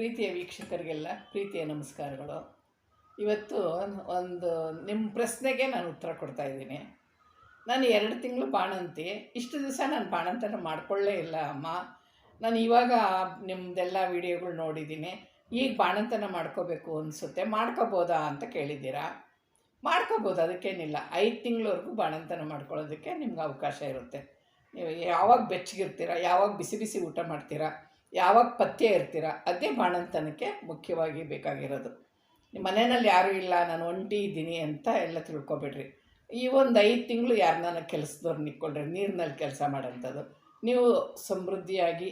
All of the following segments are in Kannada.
ಪ್ರೀತಿಯ ವೀಕ್ಷಕರಿಗೆಲ್ಲ ಪ್ರೀತಿಯ ನಮಸ್ಕಾರಗಳು. ಇವತ್ತು ಒಂದು ನಿಮ್ಮ ಪ್ರಶ್ನೆಗೆ ನಾನು ಉತ್ತರ ಕೊಡ್ತಾ ಇದ್ದೀನಿ. ನಾನು ಎರಡು ತಿಂಗಳು ಬಾಣಂತಿ. ಇಷ್ಟು ದಿವಸ ನಾನು ಬಾಣಂತನ ಮಾಡಿಕೊಳ್ಳೇ ಇಲ್ಲ ಅಮ್ಮ. ನಾನು ಇವಾಗ ನಿಮ್ಮದೆಲ್ಲ ವೀಡಿಯೋಗಳು ನೋಡಿದ್ದೀನಿ. ಈಗ ಬಾಣಂತನ ಮಾಡ್ಕೋಬೇಕು ಅನಿಸುತ್ತೆ. ಮಾಡ್ಕೋಬೋದಾ ಅಂತ ಕೇಳಿದ್ದೀರಾ? ಮಾಡ್ಕೋಬೋದು, ಅದಕ್ಕೇನಿಲ್ಲ. ಐದು ತಿಂಗಳವರೆಗೂ ಬಾಣಂತನ ಮಾಡ್ಕೊಳ್ಳೋದಕ್ಕೆ ನಿಮ್ಗೆ ಅವಕಾಶ ಇರುತ್ತೆ. ನೀವು ಯಾವಾಗ ಬೆಚ್ಚಗಿರ್ತೀರ ಯಾವಾಗ ಬಿಸಿ ಬಿಸಿ ಊಟ ಮಾಡ್ತೀರಾ ಯಾವಾಗ ಪಥ್ಯ ಇರ್ತೀರ, ಅದೇ ಬಾಣಂತನಕ್ಕೆ ಮುಖ್ಯವಾಗಿ ಬೇಕಾಗಿರೋದು. ನಿಮ್ಮ ಮನೆಯಲ್ಲಿ ಯಾರೂ ಇಲ್ಲ, ನಾನು ಒಂಟಿ ಇದ್ದೀನಿ ಅಂತ ಎಲ್ಲ ತಿಳ್ಕೊಬೇಡ್ರಿ. ಈ ಒಂದು ಐದು ತಿಂಗಳು ಯಾರನ್ನ ಕೆಲಸದವ್ರು ನಿಕ್ಕೊಂಡ್ರೆ ನೀರಿನಲ್ಲಿ ಕೆಲಸ ಮಾಡೋಂಥದ್ದು. ನೀವು ಸಮೃದ್ಧಿಯಾಗಿ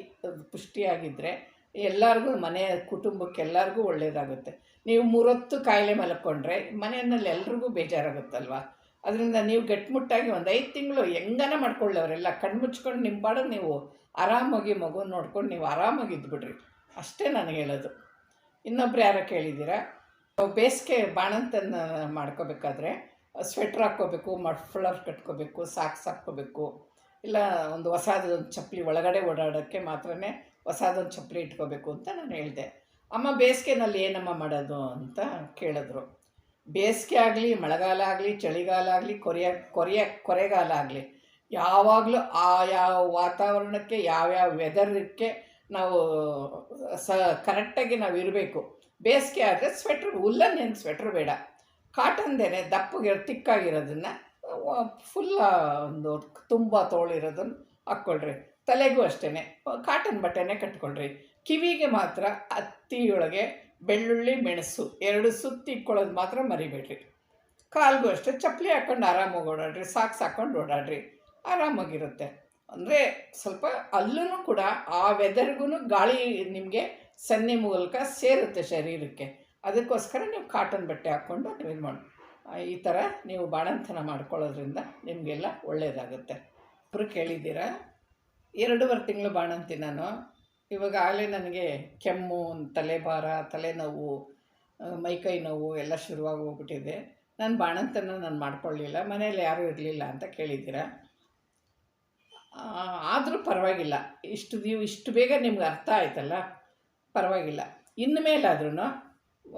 ಪುಷ್ಟಿಯಾಗಿದ್ದರೆ ಎಲ್ಲರಿಗೂ, ಮನೆ ಕುಟುಂಬಕ್ಕೆ ಎಲ್ಲರಿಗೂ ಒಳ್ಳೆಯದಾಗುತ್ತೆ ನೀವು ಮೂರೊತ್ತು ಕಾಯಿಲೆ ಮಲ್ಕೊಂಡ್ರೆ ಮನೆಯಲ್ಲಿ ಎಲ್ರಿಗೂ ಬೇಜಾರಾಗುತ್ತಲ್ವ? ಅದರಿಂದ ನೀವು ಗಟ್ಟಿಮುಟ್ಟಾಗಿ ಒಂದು ಐದು ತಿಂಗಳು ಹೆಂಗನ ಮಾಡ್ಕೊಳ್ಳೋರೆಲ್ಲ, ಕಣ್ಮುಚ್ಕೊಂಡು ನಿಮ್ಮ ಬಾಡ ನೀವು ಆರಾಮಾಗಿ ಮಗು ನೋಡ್ಕೊಂಡು ನೀವು ಆರಾಮಾಗಿ ಇದ್ಬಿಡ್ರಿ. ಅಷ್ಟೇ ನಾನು ಹೇಳೋದು. ಇನ್ನೊಬ್ರು ಯಾರೋ ಕೇಳಿದ್ದೀರಾ? ಬೇಸಿಗೆ ಬಾಣಂತನ ಮಾಡ್ಕೋಬೇಕಾದ್ರೆ ಸ್ವೆಟ್ರ್ ಹಾಕ್ಕೋಬೇಕು ಮಫ್ಲರ್ ಕಟ್ಕೋಬೇಕು ಸಾಕ್ಸ್ ಹಾಕ್ಕೋಬೇಕು. ಇಲ್ಲ ಒಂದು ಹೊಸದೊಂದು ಚಪ್ಪಲಿ ಒಳಗಡೆ ಓಡಾಡೋಕ್ಕೆ ಮಾತ್ರನೇ ಹೊಸದೊಂದು ಚಪ್ಪಲಿ ಇಟ್ಕೋಬೇಕು ಅಂತ ನಾನು ಹೇಳಿದೆ. ಅಮ್ಮ ಬೇಸಿಗೆನಲ್ಲಿ ಏನಮ್ಮ ಮಾಡೋದು ಅಂತ ಕೇಳಿದ್ರು. ಬೇಸಿಗೆ ಆಗಲಿ, ಮಳೆಗಾಲ ಆಗಲಿ, ಚಳಿಗಾಲ ಆಗಲಿ, ಕೊರೆಯ ಕೊರೆಯ, ಕೊರೆಗಾಲ ಆಗಲಿ ಯಾವಾಗಲೂ ಆ ಯಾವ ವಾತಾವರಣಕ್ಕೆ, ಯಾವ್ಯಾವ ವೆದರ್ಕ್ಕೆ ನಾವು, ಸ ಕರೆಕ್ಟಾಗಿ ನಾವು ಇರಬೇಕು. ಬೇಸಿಗೆ ಆದರೆ ಸ್ವೆಟ್ರ್ ಉಲ್ಲನ್ ಏನು ಸ್ವೆಟ್ರ್ ಬೇಡ. ಕಾಟನ್ದೇನೆ ದಪ್ಪಗೆ, ತಿಕ್ಕಾಗಿರೋದನ್ನು ಫುಲ್ ಒಂದು ತುಂಬ ತೋಳಿರೋದನ್ನು ಹಾಕ್ಕೊಳ್ರಿ. ತಲೆಗೂ ಅಷ್ಟೇ ಕಾಟನ್ ಬಟ್ಟೆನೇ ಕಟ್ಕೊಳ್ರಿ. ಕಿವಿಗೆ ಮಾತ್ರ ಹತ್ತಿಯೊಳಗೆ ಬೆಳ್ಳುಳ್ಳಿ, ಮೆಣಸು ಎರಡು ಸುತ್ತಿ ಇಟ್ಕೊಳ್ಳೋದು ಮಾತ್ರ ಮರಿಬೇಡ್ರಿ. ಕಾಲ್ಗೂ ಅಷ್ಟೇ ಚಪ್ಪಲಿ ಹಾಕ್ಕೊಂಡು ಆರಾಮಾಗಿ ಓಡಾಡ್ರಿ, ಸಾಕ್ಸ್ ಹಾಕ್ಕೊಂಡು ಓಡಾಡ್ರಿ. ಆರಾಮಾಗಿರುತ್ತೆ. ಅಂದರೆ ಸ್ವಲ್ಪ ಅಲ್ಲೂ ಕೂಡ ಆ ವೆದರ್ಗೂ ಗಾಳಿ ನಿಮಗೆ ಸನ್ನೆ ಮೂಲಕ ಸೇರುತ್ತೆ ಶರೀರಕ್ಕೆ. ಅದಕ್ಕೋಸ್ಕರ ನೀವು ಕಾಟನ್ ಬಟ್ಟೆ ಹಾಕ್ಕೊಂಡು ನೀವು ಇದು ಮಾಡಿ, ಈ ಥರ ನೀವು ಬಾಣಂತನ ಮಾಡ್ಕೊಳ್ಳೋದ್ರಿಂದ ನಿಮಗೆಲ್ಲ ಒಳ್ಳೆಯದಾಗುತ್ತೆ ಒಬ್ಬರು ಕೇಳಿದ್ದೀರಾ? ಎರಡೂವರೆ ತಿಂಗಳು ಬಾಣಂತಿ ನಾನು. ಇವಾಗ ಆಗಲೇ ನನಗೆ ಕೆಮ್ಮು, ತಲೆಭಾರ, ತಲೆನೋವು ಮೈಕೈ ನೋವು ಎಲ್ಲ ಶುರುವಾಗಿ ಹೋಗ್ಬಿಟ್ಟಿದೆ. ನಾನು ಬಾಣಂತನ ನಾನು ಮಾಡ್ಕೊಳ್ಳಿಲ್ಲ. ಮನೇಲಿ ಯಾರೂ ಇರಲಿಲ್ಲ ಅಂತ ಕೇಳಿದ್ದೀರಾ? ಆದರೂ ಪರವಾಗಿಲ್ಲ. ಇಷ್ಟು ನೀವು ಇಷ್ಟು ಬೇಗ ನಿಮ್ಗೆ ಅರ್ಥ ಆಯ್ತಲ್ಲ? ಪರವಾಗಿಲ್ಲ. ಇನ್ನು ಮೇಲಾದ್ರೂ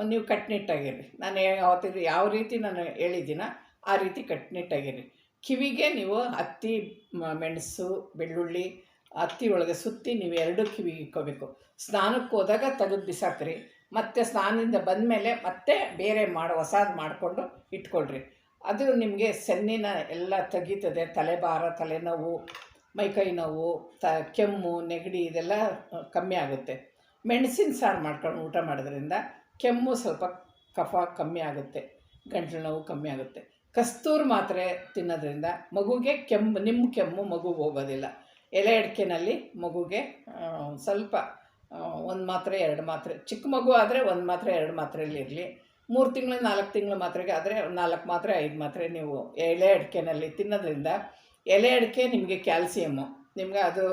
ನೀವು ಕಟ್ನಿಟ್ಟಾಗಿರಿ ನಾನು ಯಾವತ್ತಿದ್ರು ಯಾವ ರೀತಿ ನಾನು ಹೇಳಿದ್ದೀನ ಆ ರೀತಿ ಕಟ್ನಿಟ್ಟಾಗಿರಿ ಕಿವಿಗೆ ನೀವು ಹತ್ತಿ ಮೆಣಸು, ಬೆಳ್ಳುಳ್ಳಿ ಹತ್ತಿ ಒಳಗೆ ಸುತ್ತಿ ನೀವು ಎರಡು ಕಿವಿಗೆ ಇಕ್ಕೋಬೇಕು. ಸ್ನಾನಕ್ಕೆ ಹೋದಾಗ ತೆಗೆದು ಬಿಸಾಕ್ರಿ. ಮತ್ತು ಸ್ನಾನದಿಂದ ಬಂದಮೇಲೆ ಮತ್ತೆ ಬೇರೆ ಮಾಡಿ, ಹೊಸಾದು ಮಾಡಿಕೊಂಡು ಇಟ್ಕೊಳ್ರಿ. ಅದು ನಿಮಗೆ ಸೆನ್ನಿನ ಎಲ್ಲ ತೆಗೀತದೆ. ತಲೆಭಾರ, ತಲೆನೋವು ಮೈಕೈ ನೋವು, ತ, ಕೆಮ್ಮು, ನೆಗಡಿ ಇದೆಲ್ಲ ಕಮ್ಮಿ ಆಗುತ್ತೆ. ಮೆಣಸಿನ ಸಾರು ಮಾಡ್ಕೊಂಡು ಊಟ ಮಾಡೋದ್ರಿಂದ ಕೆಮ್ಮು ಸ್ವಲ್ಪ ಕಫ ಕಮ್ಮಿ ಆಗುತ್ತೆ, ಗಂಟಲು ನೋವು ಕಮ್ಮಿ ಆಗುತ್ತೆ. ಕಸ್ತೂರು ಮಾತ್ರೆ ತಿನ್ನೋದ್ರಿಂದ ಮಗುಗೆ ಕೆಮ್ಮು, ನಿಮ್ಮ ಕೆಮ್ಮು ಮಗು ಹೋಗೋದಿಲ್ಲ. ಎಲೆ ಅಡಿಕೆನಲ್ಲಿ ಮಗುಗೆ ಸ್ವಲ್ಪ ಒಂದು ಮಾತ್ರೆ, ಎರಡು ಮಾತ್ರೆ, ಚಿಕ್ಕ ಮಗು ಆದರೆ ಒಂದು ಮಾತ್ರೆ, ಎರಡು ಮಾತ್ರೆಯಲ್ಲಿ ಇರಲಿ. ಮೂರು ತಿಂಗಳು, ನಾಲ್ಕು ತಿಂಗಳು ಮಾತ್ರೆಗೆ ಆದರೆ ನಾಲ್ಕು ಮಾತ್ರೆ, ಐದು ಮಾತ್ರೆ ನೀವು ಎಲೆ ಅಡಿಕೆನಲ್ಲಿ ತಿನ್ನೋದ್ರಿಂದ ಎಲೆ ಅಡಿಕೆ ನಿಮಗೆ ಕ್ಯಾಲ್ಸಿಯಮ್ಮು ನಿಮ್ಗೆ ಅದು,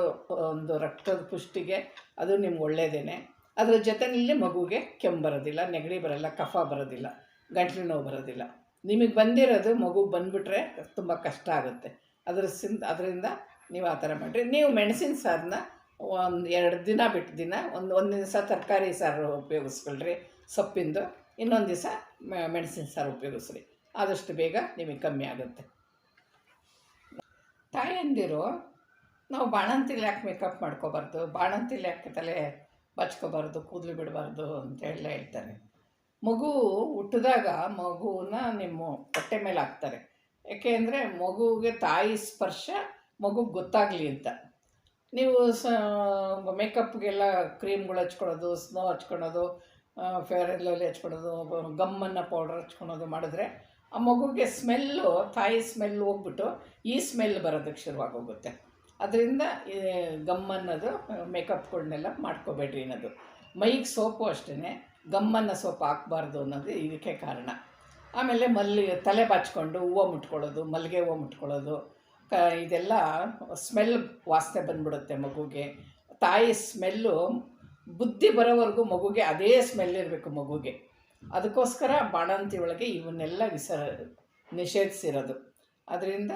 ಒಂದು ರಕ್ತದ ಪುಷ್ಟಿಗೆ ಅದು ನಿಮ್ಗೆ ಒಳ್ಳೆಯದೇನೆ ಅದರ ಜೊತೆಯಲ್ಲಿ ಮಗುಗೆ ಕೆಮ್ಮು ಬರೋದಿಲ್ಲ, ನೆಗಡಿ ಬರೋಲ್ಲ, ಕಫ ಬರೋದಿಲ್ಲ, ಗಂಟ್ಲು ನೋವು ಬರೋದಿಲ್ಲ. ನಿಮಗೆ ಬಂದಿರೋದು ಮಗು ಬಂದುಬಿಟ್ರೆ ತುಂಬ ಕಷ್ಟ ಆಗುತ್ತೆ. ಅದ್ರ ಸಿಂದ, ಅದರಿಂದ ನೀವು ಆ ಥರ ಮಾಡಿರಿ. ನೀವು ಮೆಣಸಿನ ಸಾರನ್ನ ಒಂದು ಎರಡು ದಿನ ಬಿಟ್ಟು ದಿನ, ಒಂದು ಒಂದು ದಿವಸ ತರಕಾರಿ ಸಾರು ಉಪಯೋಗಿಸ್ಕೊಳ್ರಿ, ಸೊಪ್ಪಿಂದು. ಇನ್ನೊಂದು ದಿವಸ ಮೆಣಸಿನ ಸಾರು ಉಪಯೋಗಿಸ್ರಿ. ಆದಷ್ಟು ಬೇಗ ನಿಮಗೆ ಕಮ್ಮಿ ಆಗುತ್ತೆ. ತಾಯಂದಿರು, ನಾವು ಬಾಣಂತಿಲಿ ಯಾಕೆ ಮೇಕಪ್ ಮಾಡ್ಕೋಬಾರ್ದು ಬಾಣಂತಿಲಿ ಯಾಕೆ ತಲೆ ಬಚ್ಕೋಬಾರ್ದು, ಕೂದಲು ಬಿಡಬಾರ್ದು ಅಂತೆಲ್ಲ ಹೇಳ್ತಾರೆ. ಮಗು ಹುಟ್ಟಿದಾಗ ಮಗುನ ನಿಮ್ಮ ಹೊಟ್ಟೆ ಮೇಲೆ ಹಾಕ್ತಾರೆ. ಯಾಕೆ ಅಂದರೆ ಮಗುಗೆ ತಾಯಿ ಸ್ಪರ್ಶ ಮಗುಗೆ ಗೊತ್ತಾಗಲಿ ಅಂತ. ನೀವು ಸ, ಮೇಕಪ್ಗೆಲ್ಲ ಕ್ರೀಮ್ಗಳು ಹಚ್ಕೊಳ್ಳೋದು ಸ್ನೋ ಹಚ್ಕೊಳೋದು ಫೇರ್ ಆ್ಯಂಡ್ ಲವ್ಲಿ ಹಚ್ಕೊಳೋದು, ಗಮ್ಮನ್ನು ಪೌಡರ್ ಹಚ್ಕೊಳೋದು ಮಾಡಿದ್ರೆ ಆ ಮಗುಗೆ ಸ್ಮೆಲ್ಲು, ತಾಯಿ ಸ್ಮೆಲ್ ಹೋಗ್ಬಿಟ್ಟು ಈ ಸ್ಮೆಲ್ ಬರೋದಕ್ಕೆ ಶುರುವಾಗೋಗುತ್ತೆ. ಅದರಿಂದ ಗಮ್ ಅನ್ನೋದು ಮೇಕಪ್ಗಳನ್ನೆಲ್ಲ ಮಾಡ್ಕೋಬೇಡ್ರಿ ಅನ್ನೋದು. ಮೈಗೆ ಸೋಪು ಅಷ್ಟೇ ಗಮ್ಮನ್ನು ಸೋಪ್ ಹಾಕ್ಬಾರ್ದು ಅನ್ನೋದು ಇದಕ್ಕೆ ಕಾರಣ. ಆಮೇಲೆ ಮಲ್ಲಿಗೆ ತಲೆ ಬಾಚ್ಕೊಂಡು ಹೂವು ಮುಟ್ಕೊಳ್ಳೋದು, ಮಲ್ಲಿಗೆ ಹೂವು ಮುಟ್ಕೊಳ್ಳೋದು, ಕ, ಇದೆಲ್ಲ ಸ್ಮೆಲ್ ವಾಸನೆ ಬಂದ್ಬಿಡುತ್ತೆ ಮಗುಗೆ. ತಾಯಿ ಸ್ಮೆಲ್ಲು ಬುದ್ಧಿ ಬರೋವರೆಗೂ ಮಗುಗೆ ಅದೇ ಸ್ಮೆಲ್ ಇರಬೇಕು ಮಗುಗೆ. ಅದಕ್ಕೋಸ್ಕರ ಬಾಣಂತಿ ಒಳಗೆ ಇವನ್ನೆಲ್ಲ ವಿಸ, ನಿಷೇಧಿಸಿರೋದು. ಅದರಿಂದ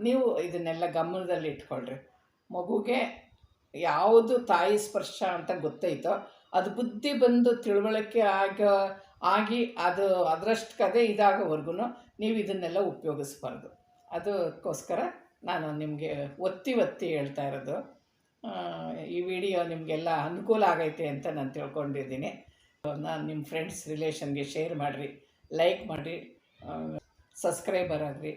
ನೀವು ಇದನ್ನೆಲ್ಲ ಗಮನದಲ್ಲಿ ಇಟ್ಕೊಳ್ರಿ. ಮಗುಗೆ ಯಾವುದು ತಾಯಿ ಸ್ಪರ್ಶ ಅಂತ ಗೊತ್ತೈತೋ, ಅದು ಬುದ್ಧಿ ಬಂದು ತಿಳುವಳಿಕೆ ಆಗ, ಆಗಿ ಅದು ಅದರಷ್ಟು ಕದೆ ಇದಾಗೋವರೆಗೂ ನೀವು ಇದನ್ನೆಲ್ಲ ಉಪಯೋಗಿಸ್ಬಾರ್ದು. ಅದಕ್ಕೋಸ್ಕರ ನಾನು ನಿಮಗೆ ಒತ್ತಿ ಒತ್ತಿ ಹೇಳ್ತಾ ಇರೋದು. ಈ ವಿಡಿಯೋ ನಿಮಗೆಲ್ಲ ಅನುಕೂಲ ಆಗೈತೆ ಅಂತ ನಾನು ತಿಳ್ಕೊಂಡಿದ್ದೀನಿ. ನಾನು ನಿಮ್ಮ ಫ್ರೆಂಡ್ಸ್ ರಿಲೇಷನ್ಗೆ ಶೇರ್ ಮಾಡಿರಿ ಲೈಕ್ ಮಾಡಿರಿ ಸಬ್ಸ್ಕ್ರೈಬರ್ ಆಗಿರಿ